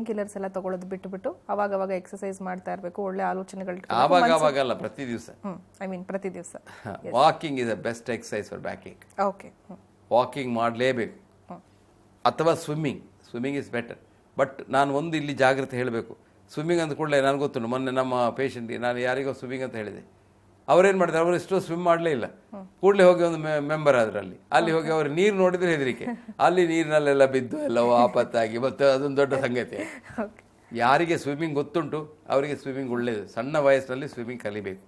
Pain killers ಎಲ್ಲ ತಗೊಳ್ಳೋದು ಬಿಟ್ಟುಬಿಟ್ಟು ಅವಾಗ ಅವಾಗ ಎಕ್ಸಸೈಸ್ ಮಾಡ್ತಾ ಇರಬೇಕು ಒಳ್ಳೆ ಆಲೋಚನೆಗಳು ಆವಾಗ ಅಲ್ಲ ಪ್ರತಿ ದಿವಸ. ಐ ಮೀನ್ ಪ್ರತಿ ದಿವಸ. Walking is a best exercise for backing okay walking ಮಾಡಲೇಬೇಕು. ಅಥವಾ swimming swimming is better but ನಾನು ಒಂದು ಇಲ್ಲಿ ಜಾಗ್ರತೆ ಹೇಳಬೇಕು. ಸ್ವಿಮ್ಮಿಂಗ್ ಅಂದ ಕೂಡಲೇ ನನಗೆ ಗೊತ್ತು ಮೊನ್ನೆ ನಮ್ಮ ಪೇಷಂಟ್ಗೆ ನಾನು ಯಾರಿಗೋ ಸ್ವಿಮ್ಮಿಂಗ್ ಅಂತ ಹೇಳಿದೆ. ಅವ್ರೇನು ಮಾಡಿದ್ರು? ಅವರು ಇಷ್ಟು ಸ್ವಿಮ್ ಮಾಡಲೇ ಇಲ್ಲ. ಕೂಡಲೇ ಹೋಗಿ ಒಂದು ಮೆಂಬರ್ ಅದರಲ್ಲಿ ಅಲ್ಲಿ ಹೋಗಿ ಅವರು ನೀರು ನೋಡಿದ್ರೆ ಹೆದರಿಕೆ. ಅಲ್ಲಿ ನೀರಿನಲ್ಲೆಲ್ಲ ಬಿದ್ದು ಎಲ್ಲ ಆಪತ್ತಾಗಿ ಮತ್ತು ಅದೊಂದು ದೊಡ್ಡ ಸಂಗತಿ. ಯಾರಿಗೆ ಸ್ವಿಮ್ಮಿಂಗ್ ಗೊತ್ತುಂಟು ಅವರಿಗೆ ಸ್ವಿಮ್ಮಿಂಗ್ ಒಳ್ಳೆಯದು ಸಣ್ಣ ವಯಸ್ಸಿನಲ್ಲಿ ಸ್ವಿಮ್ಮಿಂಗ್ ಕಲಿಬೇಕು.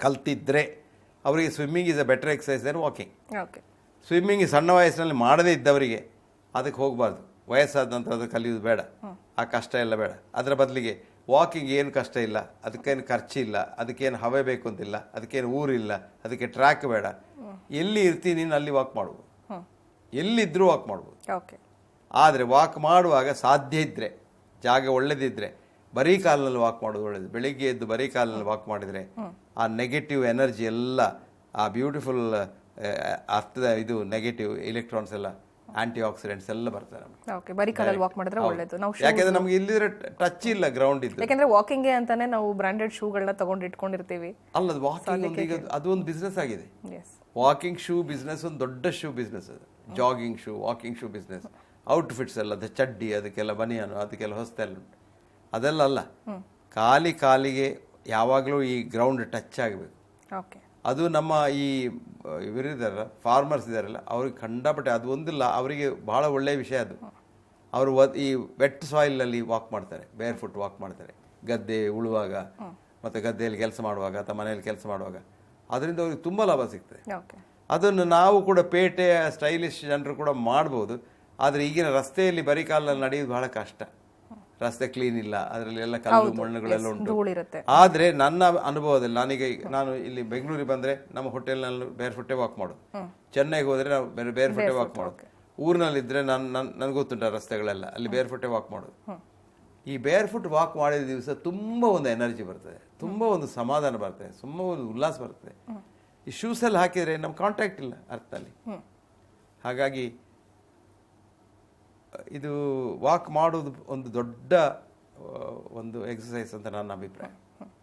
ಕಲ್ತಿದ್ರೆ ಅವರಿಗೆ swimming is a better exercise then walking okay swimming ಸಣ್ಣ ವಯಸ್ಸಿನಲ್ಲಿ ಮಾಡದೇ ಇದ್ದವರಿಗೆ ಅದಕ್ಕೆ ಹೋಗಬಾರ್ದು. ವಯಸ್ಸಾದ ನಂತರ ಅದು ಕಲಿಯೋದು ಬೇಡ. ಆ ಕಷ್ಟ ಎಲ್ಲ ಬೇಡ. ಅದರ ಬದಲಿಗೆ ವಾಕಿಂಗ್ ಏನು ಕಷ್ಟ ಇಲ್ಲ ಅದಕ್ಕೇನು ಖರ್ಚಿಲ್ಲ ಅದಕ್ಕೇನು ಹವೆ ಬೇಕು ಅಂತಿಲ್ಲ ಅದಕ್ಕೇನು ಊರಿಲ್ಲ ಅದಕ್ಕೆ ಟ್ರ್ಯಾಕ್ ಬೇಡ. ಎಲ್ಲಿ ಇರ್ತೀನಿ ನೀನು ಅಲ್ಲಿ ವಾಕ್ ಮಾಡ್ಬೋದು. ಎಲ್ಲಿದ್ದರೂ ವಾಕ್ ಮಾಡ್ಬೋದು. ಓಕೆ ಆದರೆ ವಾಕ್ ಮಾಡುವಾಗ ಸಾಧ್ಯ ಇದ್ದರೆ ಜಾಗ ಒಳ್ಳೆದಿದ್ದರೆ ಬರೀ ಕಾಲಿನಲ್ಲಿ ವಾಕ್ ಮಾಡೋದು ಒಳ್ಳೆಯದು ಬೆಳಿಗ್ಗೆ ಎದ್ದು ಬರೀ ಕಾಲಿನಲ್ಲಿ ವಾಕ್ ಮಾಡಿದರೆ ಆ ನೆಗೆಟಿವ್ ಎನರ್ಜಿ ಎಲ್ಲ ಆ ಬ್ಯೂಟಿಫುಲ್ ಅರ್ಥದ ಇದು ನೆಗೆಟಿವ್ ಎಲೆಕ್ಟ್ರಾನ್ಸ್ ಎಲ್ಲ ಆಂಟಿ ಆಕ್ಸಿಡೆಂಟ್ಸ್ ಎಲ್ಲ ಬರ್ತಾರೆ ಓಕೆ ಬರೀ ಕಾಲಲ್ಲಿ ವಾಕ್ ಮಾಡಿದ್ರೆ ಒಳ್ಳೇದು. ನಾವು ಯಾಕೆಂದ್ರೆ ನಮ್ಗೆ ಇಲ್ಲಿದ್ರೆ ಟಚ್ ಇಲ್ಲ ಗ್ರೌಂಡ್ ಇದ್ದು. ಯಾಕಂದ್ರೆ ವಾಕಿಂಗ್ ಅಂತಾನೆ ನಾವು ಬ್ರಾಂಡೆಡ್ ಶೂಗಳನ್ನ ತಗೊಂಡು ಇಟ್ಕೊಂಡಿರ್ತೀವಿ. ಅಲ್ಲ ವಾಕಿಂಗ್ ಈಗ ಅದು ಒಂದು ಬಿಸ್ನೆಸ್ ಆಗಿದೆ. ವಾಕಿಂಗ್ ಶೂ ಬಿಸ್ನೆಸ್ ಒಂದು ದೊಡ್ಡ ಶೂ ಬಿಸ್ನೆಸ್ ಅದು. Jogging shoe walking shoe business outfits ಎಲ್ಲ ಅದು ಚಡ್ಡಿ ಅದಕ್ಕೆಲ್ಲ ಬನಿಯಾನು ಅದಕ್ಕೆಲ್ಲ ಹೊಸ್ತೆಲ್ಲ ಉಂಟು. ಅದೆಲ್ಲ ಅಲ್ಲ. ಖಾಲಿ ಕಾಲಿಗೆ ಯಾವಾಗಲೂ ಈ ಗ್ರೌಂಡ್ ಟಚ್ ಆಗಬೇಕು. ಓಕೆ ಅದು ನಮ್ಮ ಈ ಇವರಿದ್ದಾರಲ್ಲ ಫಾರ್ಮರ್ಸ್ ಇದ್ದಾರಲ್ಲ ಅವ್ರಿಗೆ ಖಂಡಪಟ್ಟೆ ಅದು ಒಂದಿಲ್ಲ ಅವರಿಗೆ ಬಹಳ ಒಳ್ಳೆಯ ವಿಷಯ ಅದು. ಅವರು ಈ ವೆಟ್ ಸಾಯಿಲಲ್ಲಿ ವಾಕ್ ಮಾಡ್ತಾರೆ ಬೇರ್ ಫುಟ್ ವಾಕ್ ಮಾಡ್ತಾರೆ. ಗದ್ದೆ ಉಳುವಾಗ ಮತ್ತು ಗದ್ದೆಯಲ್ಲಿ ಕೆಲಸ ಮಾಡುವಾಗ ಅಥವಾ ಮನೆಯಲ್ಲಿ ಕೆಲಸ ಮಾಡುವಾಗ ಅದರಿಂದ ಅವ್ರಿಗೆ ತುಂಬ ಲಾಭ ಸಿಗ್ತದೆ. ಅದನ್ನು ನಾವು ಕೂಡ ಪೇಟೆಯ ಸ್ಟೈಲಿಶ್ ಜನರು ಕೂಡ ಮಾಡ್ಬೋದು ಆದರೆ ಈಗಿನ ರಸ್ತೆಯಲ್ಲಿ ಬರೀ ಕಾಲಲ್ಲಿ ನಡೆಯೋದು ಬಹಳ ಕಷ್ಟ. ರಸ್ತೆ ಕ್ಲೀನ್ ಇಲ್ಲ ಅದರಲ್ಲಿ ಎಲ್ಲ ಕಲ್ಲು ಮಣ್ಣುಗಳೆಲ್ಲ ಉಂಟು. ಆದ್ರೆ ನನ್ನ ಅನುಭವದಲ್ಲಿ ನಾನೀಗ ನಾನು ಇಲ್ಲಿ ಬೆಂಗಳೂರಿಗೆ ಬಂದರೆ ನಮ್ಮ ಹೋಟೆಲ್ನಲ್ಲಿ ಬೇರೆ ಫುಟ್ಟೆ ವಾಕ್ ಮಾಡೋದು ಚೆನ್ನೈಗೆ ಹೋದ್ರೆ ನಾವು ಬೇರೆ ಬೇರೆ ಫುಟ್ಟೆ ವಾಕ್ ಮಾಡೋದು ಊರಿನಲ್ಲಿದ್ರೆ ನಾನು ನನ್ನ ನನಗೆ ಗೊತ್ತುಂಟ ರಸ್ತೆಗಳೆಲ್ಲ. ಅಲ್ಲಿ ಬೇರೆ ಫುಟ್ಟೆ ವಾಕ್ ಮಾಡೋದು ಈ ಬೇರ್ ಫುಟ್ ವಾಕ್ ಮಾಡಿದ ದಿವಸ ತುಂಬ ಒಂದು ಎನರ್ಜಿ ಬರ್ತದೆ. ತುಂಬ ಒಂದು ಸಮಾಧಾನ ಬರ್ತದೆ. ತುಂಬ ಒಂದು ಉಲ್ಲಾಸ ಬರ್ತದೆ. ಈ ಶೂಸಲ್ಲಿ ಹಾಕಿದರೆ ನಮ್ಮ ಕಾಂಟ್ಯಾಕ್ಟ್ ಇಲ್ಲ ಅರ್ಥ ಅಲ್ಲಿ ಹಾಗಾಗಿ ಇದು ವಾಕ್ ಮಾಡೋದು ಒಂದು ದೊಡ್ಡ ಒಂದು ಎಕ್ಸಸೈಸ್ ಅಂತ ನನ್ನ ಅಭಿಪ್ರಾಯ.